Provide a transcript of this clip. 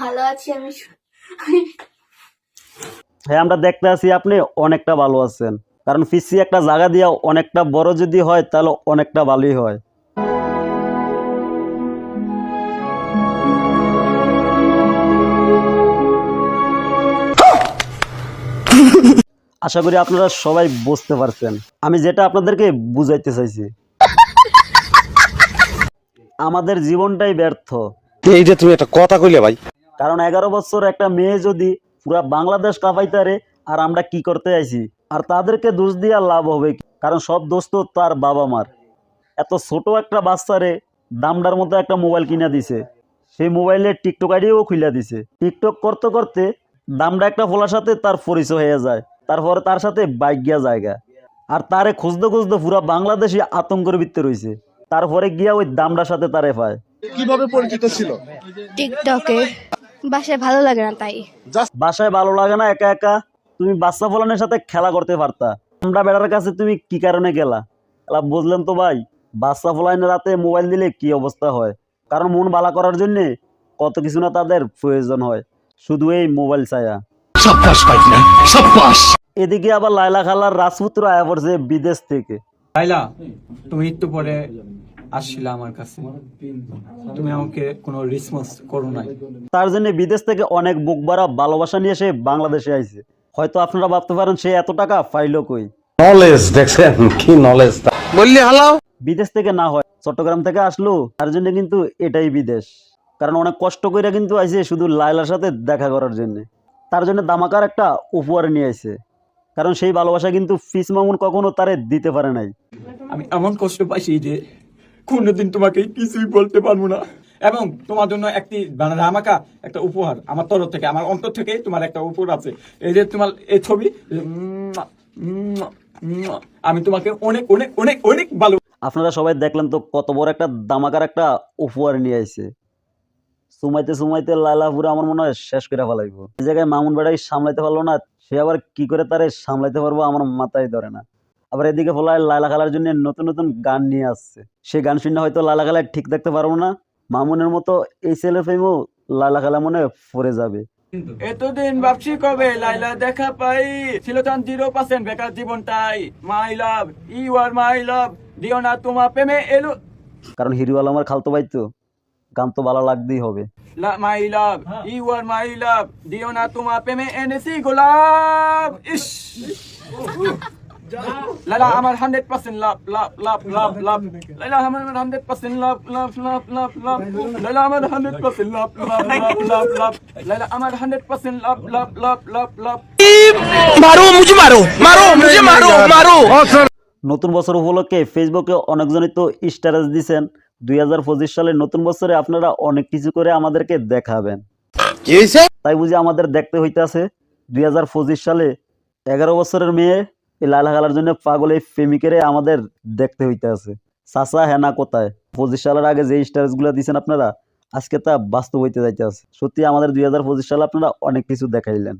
ভালো আছি আমি হ্যাঁ আমরা দেখতে আছি আপনি অনেকটা ভালো আছেন। কারণ ফিসি একটা জায়গা দিয়া অনেকটা বড় যদি হয় তাহলে অনেকটা ভালোই হয়। আশা করি আপনারা সবাই বুঝতে পারছেন। আমি যেটা আপনাদেরকে বুঝাইতে চাইছি। আমাদের জীবনটাই ব্যর্থ। এই যে তুমি একটা কথা কইলে ভাই। কারণ এগারো বছর একটা মেয়ে যদি পুরা বাংলাদেশ কাঁপাইতারে আর আমরা কি করতে আইছি? আর তাদেরকে দোষ দিয়া লাভ হবে কারণ সব দোষ তো তার বাবা মার। এত ছোট একটা বাচ্চারে দামডার মতো একটা মোবাইল কিনা দিছে। সেই মোবাইলে টিকটক আইডিও খুলে দিছে। টিকটক করতে করতে দামডা একটা ফোলার সাথে তার পরিচয় হয়ে যায়। তারপরে তার সাথে বাইক গিয়া জায়গা। আর তারে খুঁজতে খুঁজতে পুরা বাংলাদেশি আতঙ্কের ভিত্তে রয়েছে তারপরে গিয়া ওই দামডার সাথে তারে পায়। কীভাবে পরিচিত ছিল? টিকটকে। বাসায় ভালো লাগে না তাই। বাসায় ভালো লাগে না একা একা। তুমি বাচ্চা ফলানের সাথে খেলা করতে পারতা। আমরা বেড়ার কাছে তুমি কি কারণে গেলা? এলা বুঝলেন তো ভাই বাচ্চা ফলাইনের রাতে মোবাইল দিলে কি অবস্থা হয়? কারণ মন বালা করার জন্যে কত কিছু না তাদের প্রয়োজন হয়। শুধু এই মোবাইল ছায়া। এদিকে আবার লাইলা খালার রাজপুত্র আয়া পড়ছে বিদেশ থেকে। লাইলা তুমি একটু পরে আসছিলা আমার কাছে। তুমি আমাকে কোনো রেসপন্স করো নাই। তার জন্য বিদেশ থেকে অনেক বুক বাড়া ভালোবাসা নিয়ে সে বাংলাদেশে আইছে। হয়তো আপনারা ভাবতে পারেন সে এত টাকা পাইলো কই? নলেজ দেখছেন? কি নলেজ বললি হালাও বিদেশ থেকে না হয় চট্টগ্রাম থেকে আসলো তার জন্য কিন্তু এটাই বিদেশ। কারণ অনেক কষ্ট করে কিন্তু আইছে শুধু লাইলার সাথে দেখা করার জন্য। তার জন্য দামাকার একটা উপহার নিয়ে আইছে। কারণ সেই ভালোবাসা কিন্তু ফিস মামুন কখনো তারে দিতে পারে নাই। আমি এমন কষ্ট পাইছি যে কোনোদিন তোমাকে কিছুই বলতে পারব না। এবং তোমার জন্য একটি মানে আমাকা একটা উপহার আমার তরফ থেকে আমার অন্তর থেকে তোমার একটা উপহার আছে। এই যে তোমার এই ছবি আমি তোমাকে অনেক অনেক অনেক অনেক ভালো আপনারা সবাই দেখলেন তো কত বড় একটা দামাকার একটা উপহার নিয়ে আইছে। সুমাইতে সুমাইতে লাইলা পুরো আমার মনে হয় শেষ করে ফেলাইবো। এই জায়গায় মামুন বেড়াই সামলাইতে পারল না সে আবার কি করে তারে সামলাইতে পারব আমার মাথায় ধরে না। আবার এদিকে ফলায় লাইলা খালার জন্য নতুন নতুন গান নিয়ে আসছে। সেই গান শুনে হয়তো লাইলা খালায় ঠিক দেখতে পারব না। মামুনের মতো এই ছেলে ফেমেও লাইলা খালা মনে পড়ে যাবে। এতদিন ভাবছি কবে লাইলা দেখা পাই? ছিল তখন জিরো পার্সেন্ট বেকার জীবনটাই মাই লাভ ইউ আর মাই লাভ দিও না তোমার প্রেমে এলো। কারণ হিরো আলমের খালতো ভাই তো গান তো ভালো লাগতেই হবে। মাই লাভ ইউ আর মাই লাভ দিও না তোমার প্রেমে এনেছি গোলাপ। ইস। লাইলা আমার হান্ড্রেড পার্সেন্ট লাভ লাভ লাভ লাভ লাভ লাইলা আমার হান্ড্রেড পার্সেন্ট লাভ লাভ লাভ লাভ লাভ লাইলা আমার হান্ড্রেড পার্সেন্ট লাভ লাভ লাভ লাভ লাভ লাইলা আমার হান্ড্রেড পার্সেন্ট লাভ লাভ লাভ লাভ লাভ নতুন বছর উপলক্ষে ফেসবুকে অনেকজনই তো স্ট্যাটাস দিছেন দুই হাজার পঁচিশ সালের নতুন বছরে আপনারা অনেক কিছু করে আমাদেরকে দেখাবেন তাই বুঝি আমাদের দেখতে হইতাছে দুই হাজার পঁচিশ সালে এগারো বছরের মেয়ে লালা খেলার জন্য পাগল এই প্রেমিকেরে আমাদের দেখতে হইতে আছে। চাচা, হেনা কোথায়? পঁচিশ সালের আগে যে স্টারেসগুলো দিচ্ছেন আপনারা, আজকে তা বাস্তব হইতে যাইতে আছে। সত্যি আমাদের দুই হাজার পঁচিশ সালে আপনারা অনেক কিছু দেখাইলেন।